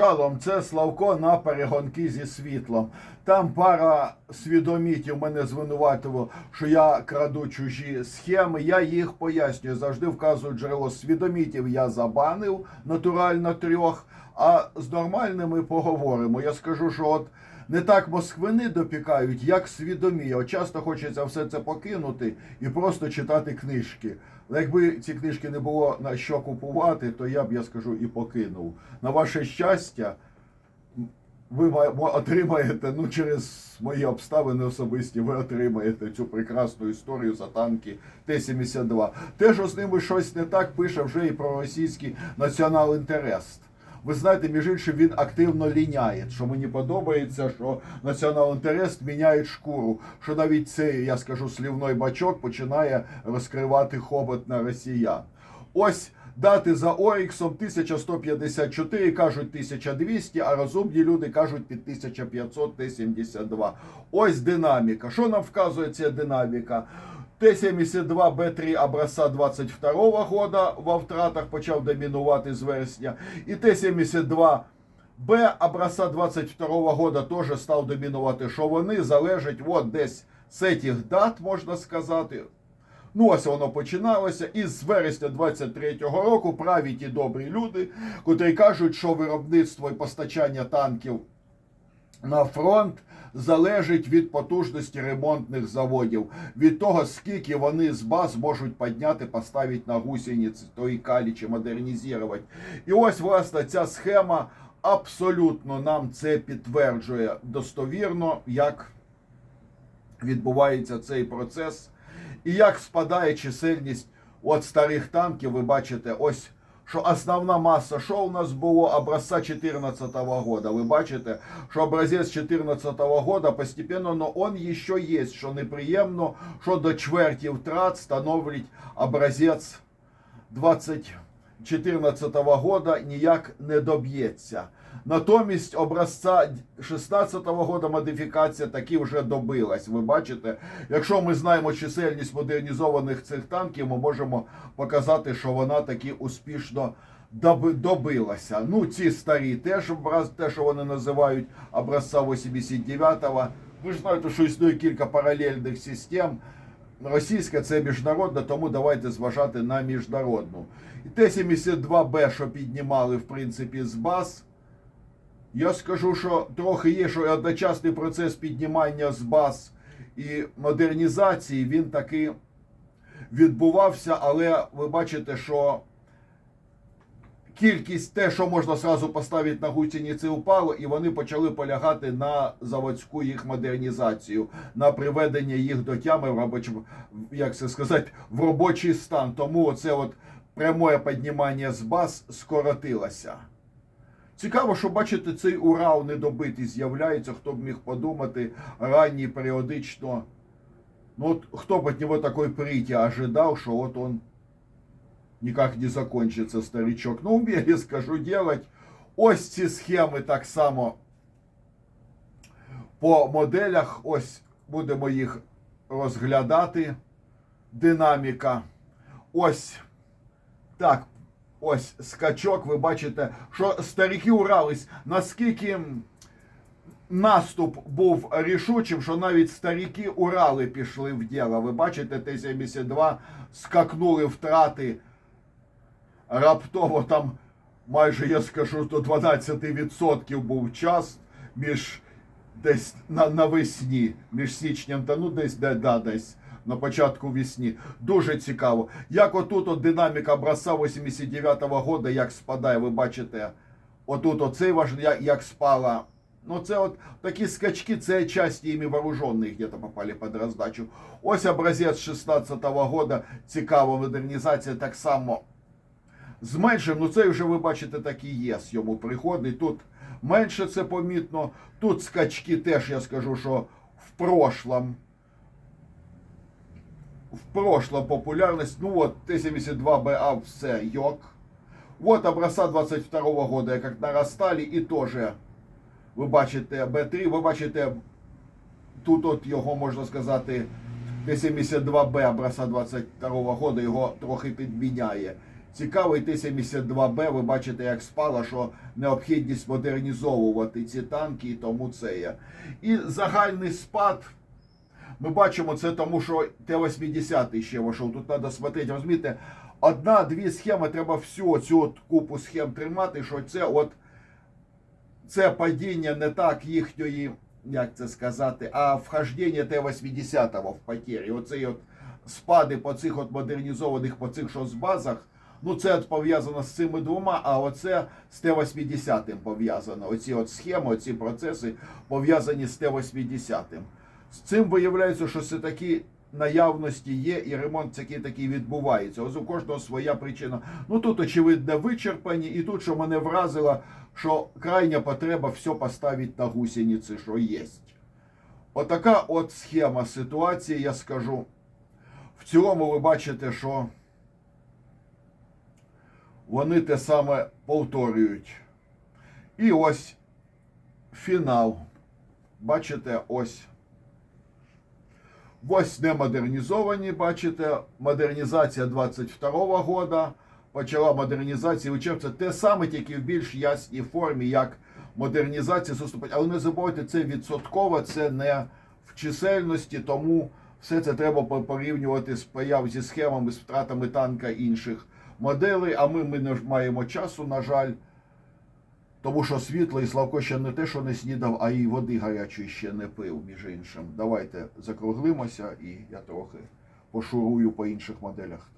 Шалом, це Славко на перегонки зі світлом. Там пара свідомітів мене звинуватило, що я краду чужі схеми. Я їх пояснюю. Завжди вказую джерело свідомітів. Я забанив натурально трьох. А з нормальними поговоримо. Я скажу, що от не так москвини допікають, як свідомі. От часто хочеться все це покинути і просто читати книжки. Якби ці книжки не було на що купувати, то я б, я скажу, і покинув. На ваше щастя, ви отримаєте, ну через мої обставини особисті, ви отримаєте цю прекрасну історію за танки Т-72. Те, що з ними щось не так, пише вже і про російський націонал-інтерес. Ви знаєте, між іншим, він активно ліняє. Що мені подобається, що націонал-інтерес міняє шкуру. Що навіть цей, я скажу, слівний бачок починає розкривати хобот на росіян. Ось дати за Оріксом 1154, кажуть 1200, а розумні люди кажуть під 1500 Т-72. Ось динаміка. Що нам вказує ця динаміка? Т-72 Б3 образца 22 года во втратах почав домінувати з вересня. І Т-72 Б образца 22 года теж став домінувати. Що вони залежать от десь з цих дат, можна сказати. Ну, ось воно починалося. І з вересня 23-го року праві ті добрі люди, котрі кажуть, що виробництво і постачання танків на фронт залежить від потужності ремонтних заводів, від того, скільки вони з баз можуть підняти, поставити на гусениці тої калі чи модернізувати. І ось, власне, ця схема абсолютно нам це підтверджує достовірно, як відбувається цей процес. І як спадає чисельність от старих танків, ви бачите, ось що основна маса, що у нас було образця 2014 года. Ви бачите, що образець 2014 года постепенно, но он ще є, що неприємно, що до чверті втрат становить образець 2014 года ніяк не доб'ється. Натомість образця 16 года модифікація таки вже добилась. Ви бачите, якщо ми знаємо чисельність модернізованих цих танків, ми можемо показати, що вона таки успішно добилася. Ну, ці старі теж те, що вони називають образця 89-го. Ви ж знаєте, що існує кілька паралельних систем. Російська це міжнародна, тому давайте зважати на міжнародну. І Т-72Б, що піднімали, в принципі, з баз. Я скажу, що трохи є, що одночасний процес піднімання з баз і модернізації він таки відбувався, але ви бачите, що кількість те, що можна зразу поставити на гусениці, упало, і вони почали полягати на заводську їх модернізацію, на приведення їх до тями в робочому, як це сказати, в робочий стан. Тому оце от пряме піднімання з баз скоротилося. Цікаво, що бачите, цей Урал недобитий з'являється, хто б міг подумати ранній періодично. Ну от хто б от него такой прийти ожидал, что вот он никак не закончится, старичок. Ну, умели, скажу, делать. Ось ці схеми так само по моделях. Ось будемо їх розглядати. Динаміка. Ось так, ось скачок. Ви бачите, що старики урались, наскільки наступ був рішучим, що навіть старики Урали пішли в діло. Ви бачите, Т-72 скакнули втрати раптово там майже, я скажу, до 12% був час між десь на, навесні, між січнем та ну десь де, да, десь. На початку весні. Дуже цікаво. Як отут от динаміка образца 89-го года, як спадає, ви бачите, отут оцей ваш, як, як спала. Ну, це от такі скачки, це часті імі вооружених где-то попали під роздачу. Ось образець 16-го года, цікава модернізація так само зменшив. Ну це вже ви бачите так і є. Йому приходить. Тут менше це помітно. Тут скачки теж я скажу, що в прошлом. В прошлом популярность, ну вот Т-72БА все, йок. Вот образца 22 года, як наростали, і тоже ви бачите Б3, ви бачите, тут от його можна сказати, Т-72Б образца 22 года його трохи підміняє. Цікавий Т-72Б, ви бачите, як спала, що необхідність модернізовувати ці танки, і тому це є. І загальний спад. Ми бачимо це тому, що Т-80 ще вийшов. Тут треба смотрети, розумієте, одна-дві схеми, треба всю цю от купу схем тримати, що це от це падіння не так їхньої, як це сказати, а вхождення Т-80 в потері. Оцей от спади по цих от модернізованих, по цих що з базах. Ну, це пов'язано з цими двома, а оце з Т-80 пов'язано. Оці от схеми, оці процеси пов'язані з Т-80. З цим виявляється, що все таки наявності є, і ремонт такий такий відбувається. Ось у кожного своя причина. Ну тут, очевидно, вичерпані, і тут, що мене вразило, що крайня потреба все поставити на гусениці, що є. Отака от схема ситуації, я скажу. В цілому ви бачите, що вони те саме повторюють. І ось фінал. Бачите, ось. Ось не модернізовані, бачите, модернізація 22-го года. Почала модернізація учебця те саме, тільки в більш ясній формі, як модернізація заступить. Але не забувайте, це відсотково, це не в чисельності, тому все це треба по- порівнювати з появ зі схемами, з втратами танка інших моделей. А ми, ми не маємо часу, на жаль. Тому що світло і Славко ще не те, що не снідав, а і води гарячої ще не пив, між іншим. Давайте закруглимося і я трохи пошурую по інших моделях.